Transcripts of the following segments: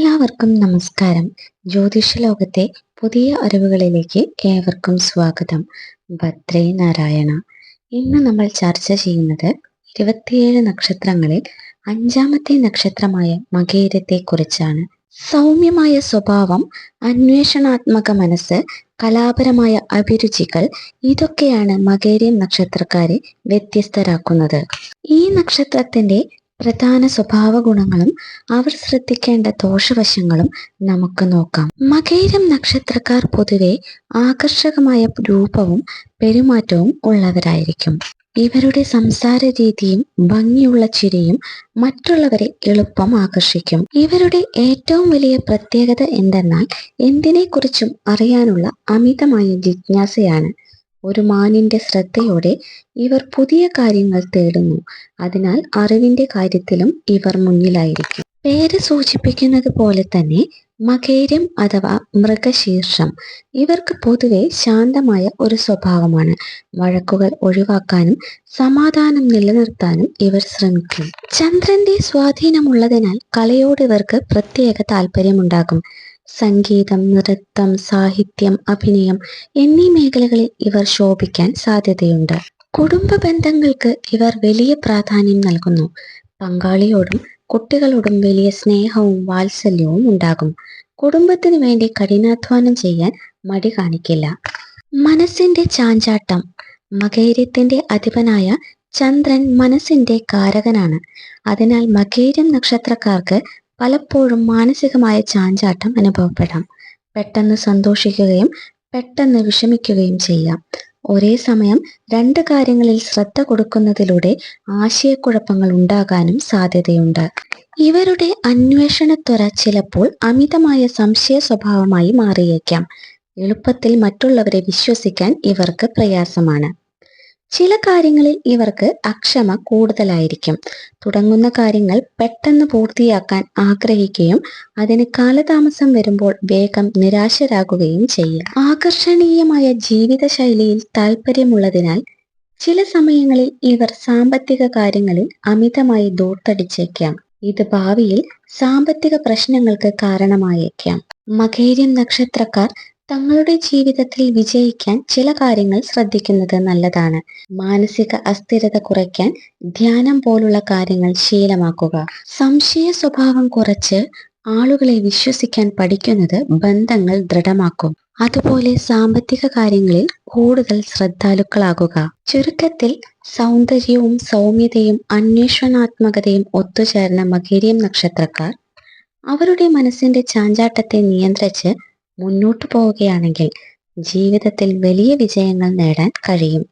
എല്ലാവർക്കും നമസ്കാരം. ജ്യോതിഷ ലോകത്തെ പുതിയ അറിവുകളിലേക്ക് ഏവർക്കും സ്വാഗതം. ഭദ്രേ നാരായണ ഇന്ന് നമ്മൾ ചർച്ച ചെയ്യുന്നത് ഇരുപത്തിയേഴ് നക്ഷത്രങ്ങളിൽ അഞ്ചാമത്തെ നക്ഷത്രമായ മകേരത്തെ കുറിച്ചാണ് സൗമ്യമായ സ്വഭാവം അന്വേഷണാത്മക മനസ്സ് കലാപരമായ അഭിരുചികൾ ഇതൊക്കെയാണ് മകേരിയം നക്ഷത്രക്കാരെ വ്യത്യസ്തരാക്കുന്നത്. ഈ നക്ഷത്രത്തിന്റെ പ്രധാന സ്വഭാവ ഗുണങ്ങളും അവർ ശ്രദ്ധിക്കേണ്ട ദോഷവശങ്ങളും നമുക്ക് നോക്കാം. മകേരം നക്ഷത്രക്കാർ പൊതുവെ ആകർഷകമായ രൂപവും പെരുമാറ്റവും ഉള്ളവരായിരിക്കും. ഇവരുടെ സംസാര രീതിയും ഭംഗിയുള്ള ചിരിയും മറ്റുള്ളവരെ എളുപ്പം ആകർഷിക്കും. ഇവരുടെ ഏറ്റവും വലിയ പ്രത്യേകത എന്തെന്നാൽ എന്തിനെക്കുറിച്ചും അറിയാനുള്ള അമിതമായ ജിജ്ഞാസയാണ്. ഒരു മാനിന്റെ ശ്രദ്ധയോടെ ഇവർ പുതിയ കാര്യങ്ങൾ തേടുന്നു. അതിനാൽ അറിവിന്റെ കാര്യത്തിലും ഇവർ മുന്നിലായിരിക്കും. പേര് സൂചിപ്പിക്കുന്നത് പോലെ തന്നെ മകേരം അഥവാ മൃഗശീർഷം. ഇവർക്ക് പൊതുവെ ശാന്തമായ ഒരു സ്വഭാവമാണ്. വഴക്കുകൾ ഒഴിവാക്കാനും സമാധാനം നിലനിർത്താനും ഇവർ ശ്രമിക്കും. ചന്ദ്രന്റെ സ്വാധീനമുള്ളതിനാൽ കലയോട് ഇവർക്ക് പ്രത്യേക താല്പര്യമുണ്ടാകും സംഗീതം നൃത്തം സാഹിത്യം അഭിനയം എന്നീ മേഖലകളിൽ ഇവർ ശോഭിക്കാൻ സാധ്യതയുണ്ട്. കുടുംബ ബന്ധങ്ങൾക്ക് ഇവർ വലിയ പ്രാധാന്യം നൽകുന്നു. പങ്കാളിയോടും കുട്ടികളോടും വലിയ സ്നേഹവും വാത്സല്യവും ഉണ്ടാകും. കുടുംബത്തിനു വേണ്ടി കഠിനാധ്വാനം ചെയ്യാൻ മടി കാണിക്കില്ല. മനസ്സിന്റെ ചാഞ്ചാട്ടം. മകേര്യത്തിന്റെ അധിപനായ ചന്ദ്രൻ മനസ്സിന്റെ കാരകനാണ്. അതിനാൽ മകേര്യം നക്ഷത്രക്കാർക്ക് പലപ്പോഴും മാനസികമായ ചാഞ്ചാട്ടം അനുഭവപ്പെടാം. പെട്ടെന്ന് സന്തോഷിക്കുകയും പെട്ടെന്ന് വിഷമിക്കുകയും ചെയ്യാം. ഒരേ സമയം രണ്ട് കാര്യങ്ങളിൽ ശ്രദ്ധ കൊടുക്കുന്നതിലൂടെ ആശയക്കുഴപ്പങ്ങൾ ഉണ്ടാകാനും സാധ്യതയുണ്ട്. ഇവരുടെ അന്വേഷണത്വര ചിലപ്പോൾ അമിതമായ സംശയ സ്വഭാവമായി മാറിയേക്കാം. എളുപ്പത്തിൽ മറ്റുള്ളവരെ വിശ്വസിക്കാൻ ഇവർക്ക് പ്രയാസമാണ്. ചില കാര്യങ്ങളിൽ ഇവർക്ക് അക്ഷമ കൂടുതലായിരിക്കും. തുടങ്ങുന്ന കാര്യങ്ങൾ പെട്ടെന്ന് പൂർത്തിയാക്കാൻ ആഗ്രഹിക്കുകയും അതിന് കാലതാമസം വരുമ്പോൾ വേഗം നിരാശരാകുകയും ചെയ്യും. ആകർഷണീയമായ ജീവിതശൈലിയിൽ താല്പര്യമുള്ളതിനാൽ ചില സമയങ്ങളിൽ ഇവർ സാമ്പത്തിക കാര്യങ്ങളിൽ അമിതമായി ദൂർത്തടിച്ചേക്കാം. ഇത് ഭാവിയിൽ സാമ്പത്തിക പ്രശ്നങ്ങൾക്ക് കാരണമായേക്കാം. മകേരിയം നക്ഷത്രക്കാർ തങ്ങളുടെ ജീവിതത്തിൽ വിജയിക്കാൻ ചില കാര്യങ്ങൾ ശ്രദ്ധിക്കുന്നത് നല്ലതാണ്. മാനസിക അസ്ഥിരത കുറയ്ക്കാൻ ധ്യാനം പോലുള്ള കാര്യങ്ങൾ ശീലമാക്കുക. സംശയ സ്വഭാവം കുറച്ച് ആളുകളെ വിശ്വസിക്കാൻ പഠിക്കുന്നത് ബന്ധങ്ങൾ ദൃഢമാക്കും. അതുപോലെ സാമ്പത്തിക കാര്യങ്ങളിൽ കൂടുതൽ ശ്രദ്ധാലുക്കളാകുക. ചുരുക്കത്തിൽ സൗന്ദര്യവും സൗമ്യതയും അന്വേഷണാത്മകതയും ഒത്തുചേർന്ന മകേരിയം നക്ഷത്രക്കാർ അവരുടെ മനസ്സിന്റെ ചാഞ്ചാട്ടത്തെ നിയന്ത്രിച്ച് മുന്നോട്ടു പോവുകയാണെങ്കിൽ ജീവിതത്തിൽ വലിയ വിജയങ്ങൾ നേടാൻ കഴിയും.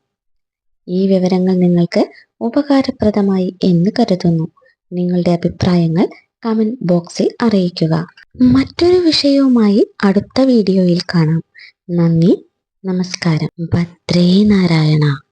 ഈ വിവരങ്ങൾ നിങ്ങൾക്ക് ഉപകാരപ്രദമായി എന്ന് കരുതുന്നു. നിങ്ങളുടെ അഭിപ്രായങ്ങൾ കമന്റ് ബോക്സിൽ അറിയിക്കുക. മറ്റൊരു വിഷയവുമായി അടുത്ത വീഡിയോയിൽ കാണാം. നന്ദി നമസ്കാരം. ഭദ്രേ നാരായണ.